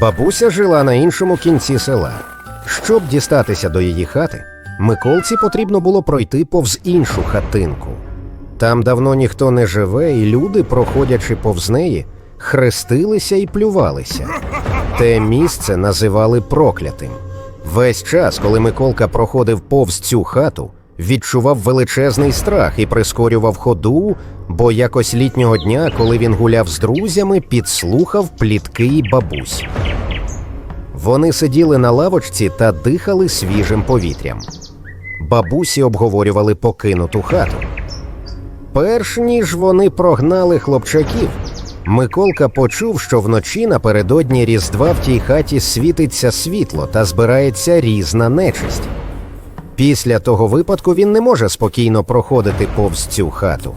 Бабуся жила на іншому кінці села. Щоб дістатися до її хати, Миколці потрібно було пройти повз іншу хатинку. Там давно ніхто не живе, і люди, проходячи повз неї, хрестилися і плювалися. Те місце називали проклятим. Весь час, коли Миколка проходив повз цю хату, відчував величезний страх і прискорював ходу, бо якось літнього дня, коли він гуляв з друзями, підслухав плітки й бабусь. Вони сиділи на лавочці та дихали свіжим повітрям. Бабусі обговорювали покинуту хату. Перш ніж вони прогнали хлопчаків, Миколка почув, що вночі напередодні Різдва в тій хаті світиться світло та збирається різна нечисть. Після того випадку він не може спокійно проходити повз цю хату.